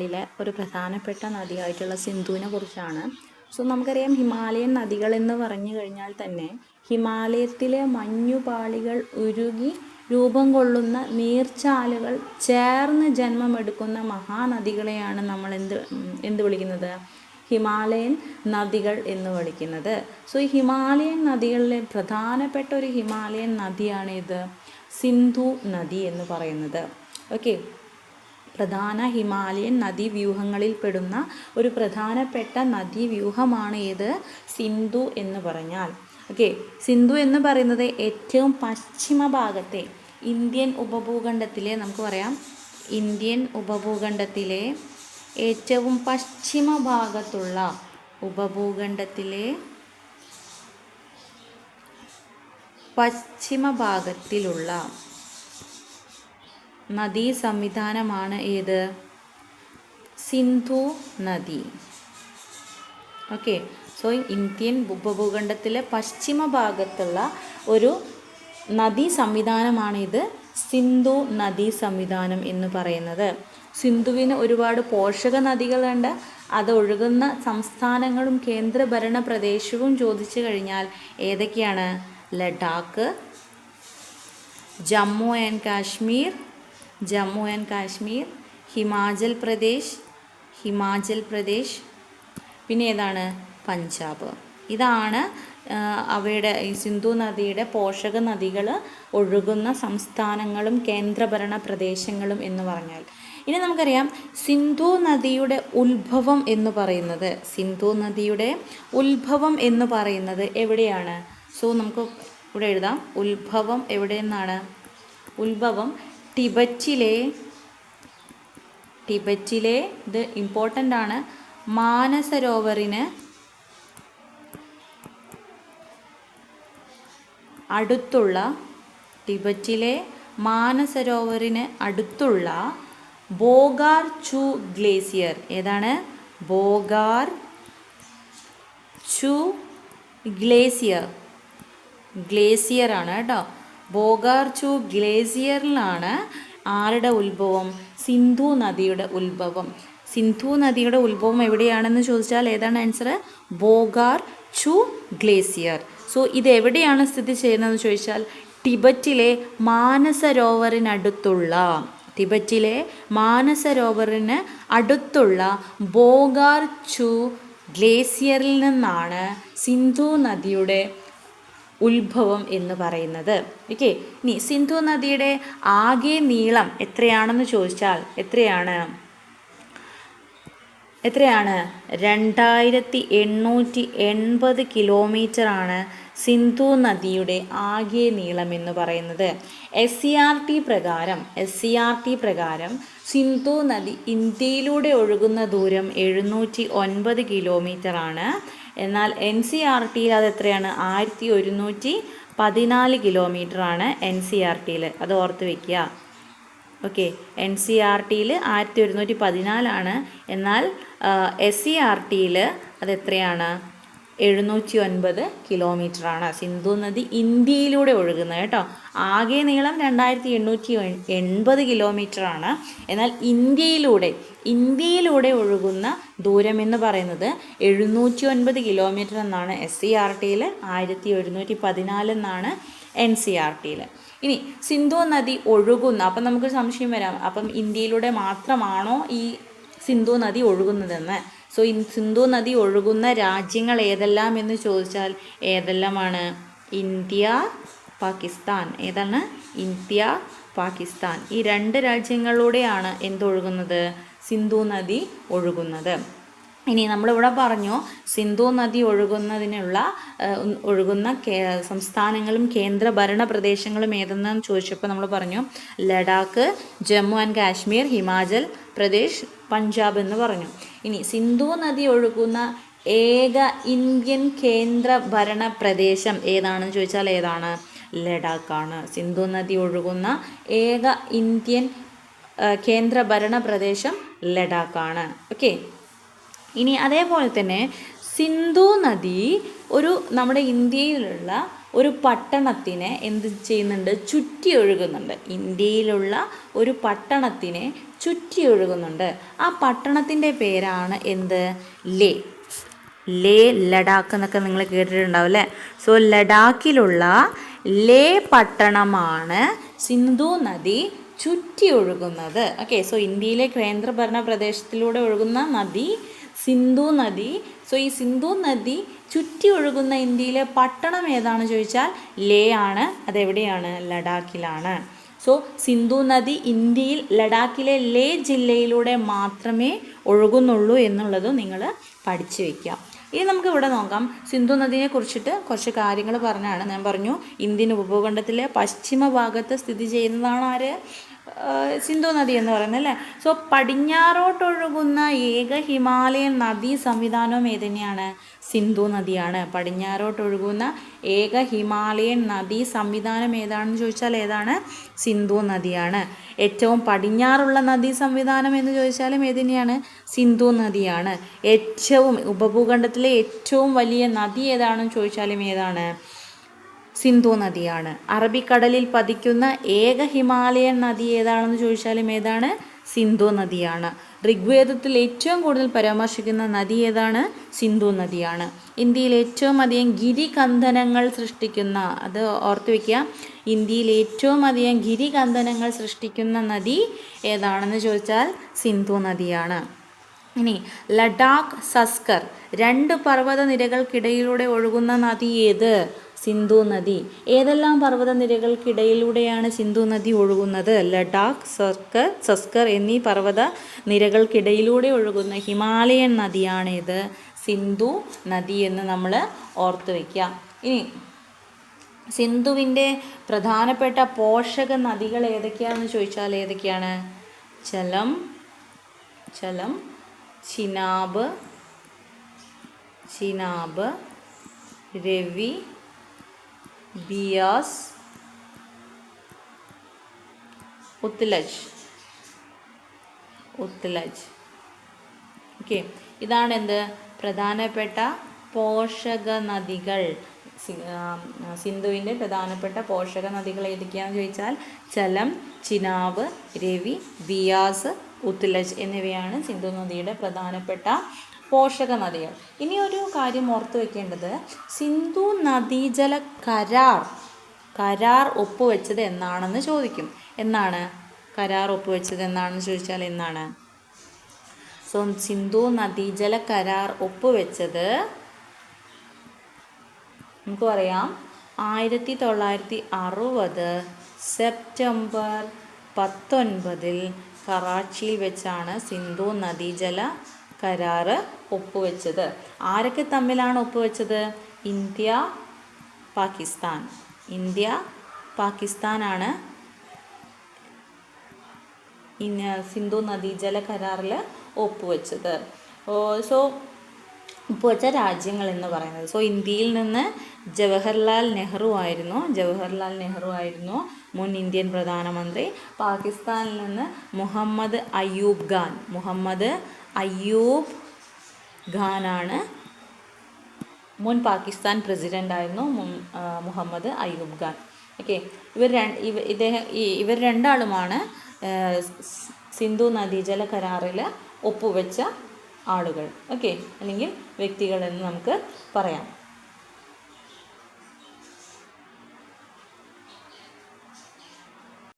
ിലെ ഒരു പ്രധാനപ്പെട്ട നദിയായിട്ടുള്ള സിന്ധുവിനെ കുറിച്ചാണ്. സോ നമുക്കറിയാം ഹിമാലയൻ നദികൾ എന്ന് പറഞ്ഞു കഴിഞ്ഞാൽ തന്നെ ഹിമാലയത്തിലെ മഞ്ഞുപാളികൾ ഉരുകി രൂപം കൊള്ളുന്ന നീർച്ചാലുകൾ ചേർന്ന് ജന്മമെടുക്കുന്ന മഹാനദികളെയാണ് നമ്മൾ എന്ത് എന്ത് വിളിക്കുന്നത്? ഹിമാലയൻ നദികൾ എന്ന് വിളിക്കുന്നത്. സോ ഈ ഹിമാലയൻ നദികളിലെ പ്രധാനപ്പെട്ട ഒരു ഹിമാലയൻ നദിയാണ് ഇത് സിന്ധു നദി എന്ന് പറയുന്നത്. ഓക്കെ. പ്രധാന ഹിമാലയൻ നദീവ്യൂഹങ്ങളിൽ പെടുന്ന ഒരു പ്രധാനപ്പെട്ട നദീവ്യൂഹമാണ് ഏത്? സിന്ധു എന്ന് പറഞ്ഞാൽ. ഓക്കെ സിന്ധു എന്ന് പറയുന്നത് ഏറ്റവും പശ്ചിമ ഭാഗത്തെ ഇന്ത്യൻ ഉപഭൂഖണ്ഡത്തിലെ നമുക്ക് പറയാം. ഇന്ത്യൻ ഉപഭൂഖണ്ഡത്തിലെ ഏറ്റവും പശ്ചിമ ഭാഗത്തുള്ള ഉപഭൂഖണ്ഡത്തിലെ പശ്ചിമ ഭാഗത്തിലുള്ള നദീ സംവിധാനമാണ് ഏത്? സിന്ധു നദി. ഓക്കെ. സോ ഇന്ത്യൻ ഉപഭൂഖണ്ഡത്തിലെ പശ്ചിമ ഭാഗത്തുള്ള ഒരു നദീ സംവിധാനമാണ് ഇത്. സിന്ധു നദീ സംവിധാനം എന്ന് പറയുന്നത്. സിന്ധുവിന് ഒരുപാട് പോഷക നദികളുണ്ട്. അത് ഒഴുകുന്ന സംസ്ഥാനങ്ങളും കേന്ദ്രഭരണ പ്രദേശവും ചോദിച്ചു കഴിഞ്ഞാൽ ഏതൊക്കെയാണ്? ലഡാക്ക് ജമ്മു ആൻഡ് കാശ്മീർ ജമ്മു ആൻഡ് കാശ്മീർ ഹിമാചൽ പ്രദേശ് ഹിമാചൽ പ്രദേശ് പിന്നെ ഏതാണ്? പഞ്ചാബ്. ഇതാണ് അവയുടെ ഈ സിന്ധു നദിയുടെ പോഷക നദികൾ ഒഴുകുന്ന സംസ്ഥാനങ്ങളും കേന്ദ്രഭരണ പ്രദേശങ്ങളും എന്ന് പറഞ്ഞാൽ. ഇനി നമുക്കറിയാം സിന്ധു നദിയുടെ ഉത്ഭവം എന്ന് പറയുന്നത് സിന്ധു നദിയുടെ ഉത്ഭവം എന്ന് പറയുന്നത് എവിടെയാണ്? സോ നമുക്ക് ഇവിടെ എഴുതാം. ഉത്ഭവം എവിടെ നിന്നാണ് ഉത്ഭവം ടിബറ്റിലെ ടിബറ്റിലെ ഇത് ഇമ്പോർട്ടന്റ് ആണ്. മാനസരോവറിന് അടുത്തുള്ള ടിബറ്റിലെ മാനസരോവറിന് അടുത്തുള്ള ബോഗാർ ചു ഗ്ലേസിയർ ഏതാണ്? ബോഗാർ ചു ഗ്ലേസിയർ. ഗ്ലേസിയർ ആണ് കേട്ടോ. ബോഗാർചു ഗ്ലേസിയറിലാണ് ആരുടെ ഉത്ഭവം? സിന്ധു നദിയുടെ ഉത്ഭവം. സിന്ധു നദിയുടെ ഉത്ഭവം എവിടെയാണെന്ന് ചോദിച്ചാൽ ഏതാണ് ആൻസർ ബോഗാർ ചു ഗ്ലേസിയർ. സോ ഇത് എവിടെയാണ് സ്ഥിതി ചെയ്യുന്നതെന്ന് ചോദിച്ചാൽ ടിബറ്റിലെ മാനസരോവറിനടുത്തുള്ള ടിബറ്റിലെ മാനസരോവറിന് അടുത്തുള്ള ബോഗാർ ചു ഗ്ലേസിയറിൽ നിന്നാണ് സിന്ധു നദിയുടെ ഉത്ഭവം എന്ന് പറയുന്നത്. ഓക്കെ ഇനി സിന്ധു നദിയുടെ ആകെ നീളം എത്രയാണെന്ന് ചോദിച്ചാൽ എത്രയാണ്? എത്രയാണ്? രണ്ടായിരത്തി എണ്ണൂറ്റി എൺപത് കിലോമീറ്ററാണ് സിന്ധു നദിയുടെ ആകെ നീളം എന്ന് പറയുന്നത്. എസ് സി ആർ ടി പ്രകാരം എസ് സി ആർ ടി പ്രകാരം സിന്ധു നദി ഇന്ത്യയിലൂടെ ഒഴുകുന്ന ദൂരം എഴുന്നൂറ്റി ഒൻപത് കിലോമീറ്ററാണ്. എന്നാൽ എൻ സി ആർ ടിയിൽ അത് എത്രയാണ്? ആയിരത്തി ഒരുന്നൂറ്റി പതിനാല് കിലോമീറ്ററാണ് എൻ സി ആർ ടിയിൽ അത് ഓർത്ത് വയ്ക്കുക ഓക്കെ എൻ സി ആർ ടിയിൽ ആയിരത്തി ഒരുന്നൂറ്റി പതിനാലാണ് എന്നാൽ എസ് സി ആർ ടിയിൽ അത് എത്രയാണ്? എഴുന്നൂറ്റി ഒൻപത് കിലോമീറ്ററാണ് സിന്ധു നദി ഇന്ത്യയിലൂടെ ഒഴുകുന്നത് കേട്ടോ. ആകെ നീളം രണ്ടായിരത്തി എണ്ണൂറ്റി എൺപത് കിലോമീറ്ററാണ്. എന്നാൽ ഇന്ത്യയിലൂടെ ഇന്ത്യയിലൂടെ ഒഴുകുന്ന ദൂരം എന്ന് പറയുന്നത് എഴുന്നൂറ്റി ഒൻപത് കിലോമീറ്റർ എന്നാണ് എസ് സി ആർ ടിയിൽ ആയിരത്തി ഒരുന്നൂറ്റി പതിനാല് എന്നാണ് എൻ സി ആർ ടിയിൽ ഇനി സിന്ധു നദി ഒഴുകുന്ന അപ്പം നമുക്കൊരു സംശയം വരാം. അപ്പം ഇന്ത്യയിലൂടെ മാത്രമാണോ ഈ സിന്ധു നദി ഒഴുകുന്നതെന്ന്? സോ സിന്ധു നദി ഒഴുകുന്ന രാജ്യങ്ങൾ ഏതെല്ലാം എന്ന് ചോദിച്ചാൽ ഏതെല്ലാമാണ്? ഇന്ത്യ പാകിസ്ഥാൻ. ഏതാണ്? ഇന്ത്യ പാകിസ്ഥാൻ. ഈ രണ്ട് രാജ്യങ്ങളിലൂടെയാണ് എന്തൊഴുകുന്നത്? സിന്ധു നദി ഒഴുകുന്നത്. ഇനി നമ്മളിവിടെ പറഞ്ഞു സിന്ധു നദി ഒഴുകുന്നതിനുള്ള ഒഴുകുന്ന സംസ്ഥാനങ്ങളും കേന്ദ്ര ഭരണ പ്രദേശങ്ങളും ഏതെന്ന് ചോദിച്ചപ്പോൾ നമ്മൾ പറഞ്ഞു ലഡാക്ക് ജമ്മു ആൻഡ് കാശ്മീർ ഹിമാചൽ പ്രദേശ് പഞ്ചാബ് എന്ന് പറഞ്ഞു. ഇനി സിന്ധു നദി ഒഴുകുന്ന ഏക ഇന്ത്യൻ കേന്ദ്ര ഭരണ പ്രദേശം ഏതാണെന്ന് ചോദിച്ചാൽ ഏതാണ്? ലഡാക്കാണ്. സിന്ധു നദി ഒഴുകുന്ന ഏക ഇന്ത്യൻ കേന്ദ്ര ഭരണ പ്രദേശം ലഡാക്കാണ്. ഓക്കെ. ഇനി അതേപോലെ തന്നെ സിന്ധു നദി ഒരു നമ്മുടെ ഇന്ത്യയിലുള്ള ഒരു പട്ടണത്തിനെ എന്ത് ചെയ്യുന്നുണ്ട്? ചുറ്റി ഒഴുകുന്നുണ്ട്. ഇന്ത്യയിലുള്ള ഒരു പട്ടണത്തിനെ ചുറ്റി ഒഴുകുന്നുണ്ട്. ആ പട്ടണത്തിന്റെ പേരാണ് എന്ത്? ലേ. ലേ ലഡാക്ക് എന്നൊക്കെ നിങ്ങൾ കേട്ടിട്ടുണ്ടാവും അല്ലേ സോ ലഡാക്കിലുള്ള ലേ പട്ടണമാണ് സിന്ധു നദി ചുറ്റി ഒഴുകുന്നത്. ഓക്കെ സോ ഇന്ത്യയിലെ കേന്ദ്രഭരണ പ്രദേശത്തിലൂടെ ഒഴുകുന്ന നദി സിന്ധു നദി സോ ഈ സിന്ധു നദി ചുറ്റി ഒഴുകുന്ന ഇന്ത്യയിലെ പട്ടണം ഏതാണ് ചോദിച്ചാൽ ലേ ആണ് അതെവിടെയാണ്? ലഡാക്കിലാണ്. സോ സിന്ധു നദി ഇന്ത്യയിൽ ലഡാക്കിലെ ലേ ജില്ലയിലൂടെ മാത്രമേ ഒഴുകുന്നുള്ളൂ എന്നുള്ളത് നിങ്ങൾ പഠിച്ചു വയ്ക്കുക ഇനി നമുക്ക് ഇവിടെ നോക്കാം. സിന്ധു നദിയെ കുറിച്ചിട്ട് കുറച്ച് കാര്യങ്ങൾ പറഞ്ഞാണ് ഞാൻ പറഞ്ഞു. ഇന്ത്യൻ ഉപഭൂഖണ്ഡത്തിലെ പശ്ചിമ ഭാഗത്ത് സ്ഥിതി ചെയ്യുന്നതാണ് ആര്? സിന്ധു നദി എന്ന് പറയുന്നത് അല്ലേ? സോ പടിഞ്ഞാറോട്ടൊഴുകുന്ന ഏക ഹിമാലയൻ നദീ സംവിധാനവും ഏതുതന്നെയാണ് സിന്ധു നദിയാണ്. പടിഞ്ഞാറോട്ടൊഴുകുന്ന ഏക ഹിമാലയൻ നദീ സംവിധാനം ഏതാണെന്ന് ചോദിച്ചാൽ ഏതാണ്? സിന്ധു നദിയാണ്. ഏറ്റവും പടിഞ്ഞാറുള്ള നദീ സംവിധാനം എന്ന് ചോദിച്ചാലും ഏതിനെയാണ്? സിന്ധു നദിയാണ്. ഏറ്റവും ഉപഭൂഖണ്ഡത്തിലെ ഏറ്റവും വലിയ നദി ഏതാണെന്ന് ചോദിച്ചാലും ഏതാണ്? സിന്ധു നദിയാണ്. അറബിക്കടലിൽ പതിക്കുന്ന ഏക ഹിമാലയൻ നദി ഏതാണെന്ന് ചോദിച്ചാലും ഏതാണ്? സിന്ധു നദിയാണ്. ഋഗ്വേദത്തിൽ ഏറ്റവും കൂടുതൽ പരാമർശിക്കുന്ന നദി ഏതാണ്? സിന്ധു നദിയാണ്. ഇന്ത്യയിൽ ഏറ്റവും അധികം ഗിരികന്ധനങ്ങൾ സൃഷ്ടിക്കുന്ന അത് ഓർത്തു വയ്ക്കുക ഇന്ത്യയിൽ ഏറ്റവും അധികം ഗിരികന്ധനങ്ങൾ സൃഷ്ടിക്കുന്ന നദി ഏതാണെന്ന് ചോദിച്ചാൽ സിന്ധു നദിയാണ്. ഇനി ലഡാക്ക് സസ്കർ രണ്ട് പർവത നിരകൾക്കിടയിലൂടെ ഒഴുകുന്ന നദി ഏത്? സിന്ധു നദി. ഏതെല്ലാം പർവത നിരകൾക്കിടയിലൂടെയാണ് സിന്ധു നദി ഒഴുകുന്നത്? ലഡാക്ക് സർക്കർ സസ്കർ എന്നീ പർവത നിരകൾക്കിടയിലൂടെ ഒഴുകുന്ന ഹിമാലയൻ നദിയാണിത്. സിന്ധു നദി എന്ന് നമ്മൾ ഓർത്തു വയ്ക്കുക. ഇനി സിന്ധുവിന്റെ പ്രധാനപ്പെട്ട പോഷക നദികൾ ഏതൊക്കെയാണെന്ന് ചോദിച്ചാൽ ഏതൊക്കെയാണ്? ചലം ചലം ചിനാബ് ചിനാബ് രവി ബിയാസ് ഉത്ലജ് ഉത്ലജ് ഓക്കെ ഇതാണ് എന്ത് പ്രധാനപ്പെട്ട പോഷക നദികൾ സിന്ധുവിന്റെ പ്രധാനപ്പെട്ട പോഷക നദികൾ ഏതൊക്കെയാണെന്ന് ചോദിച്ചാൽ ചലം ചിനാബ് രവി ബിയാസ് ഉത്ലജ് എന്നിവയാണ് സിന്ധു നദിയുടെ പ്രധാനപ്പെട്ട പോഷക നദികൾ ഇനി ഒരു കാര്യം ഓർത്തു വെക്കേണ്ടത്. സിന്ധു നദീജല കരാർ കരാർ ഒപ്പുവെച്ചത് എന്നാണെന്ന് ചോദിക്കും. എന്നാണ് കരാർ ഒപ്പുവെച്ചത് എന്നാണെന്ന് ചോദിച്ചാൽ എന്നാണ് സോ സിന്ധു നദീജല കരാർ ഒപ്പുവെച്ചത് നമുക്ക് പറയാം. ആയിരത്തി തൊള്ളായിരത്തി അറുപത് സെപ്റ്റംബർ പത്തൊൻപതിൽ കറാച്ചിയിൽ വെച്ചാണ് സിന്ധു നദീജല കരാറ് ഒപ്പുവെച്ചത്. ആരൊക്കെ തമ്മിലാണ് ഒപ്പുവെച്ചത്? ഇന്ത്യ പാകിസ്ഥാൻ. ഇന്ത്യ പാകിസ്ഥാനാണ്. സിന്ധു നദീജല കരാറിൽ ഒപ്പുവെച്ചത്. സോ ഒപ്പുവെച്ച രാജ്യങ്ങൾ എന്ന് പറയുന്നത്. സോ ഇന്ത്യയിൽ നിന്ന് ജവഹർലാൽ നെഹ്റു ആയിരുന്നു. ജവഹർലാൽ നെഹ്റു ആയിരുന്നു മുൻ ഇന്ത്യൻ പ്രധാനമന്ത്രി. പാകിസ്ഥാനിൽ നിന്ന് മുഹമ്മദ് അയ്യൂബ് ഖാൻ. മുഹമ്മദ് അയ്യൂബ് ഖാനാണ്. മുൻ പാകിസ്ഥാൻ പ്രസിഡന്റ് ആയിരുന്നു മും- മുഹമ്മദ് അയ്യൂബ് ഖാൻ. ഓക്കെ ഇവർ രണ്ട് ഇദ്ദേഹം ഇവർ രണ്ടാളുമാണ് സിന്ധു നദീജല കരാറിൽ ഒപ്പുവെച്ച ആളുകൾ. ഓക്കെ അല്ലെങ്കിൽ വ്യക്തികളെന്ന് നമുക്ക് പറയാം.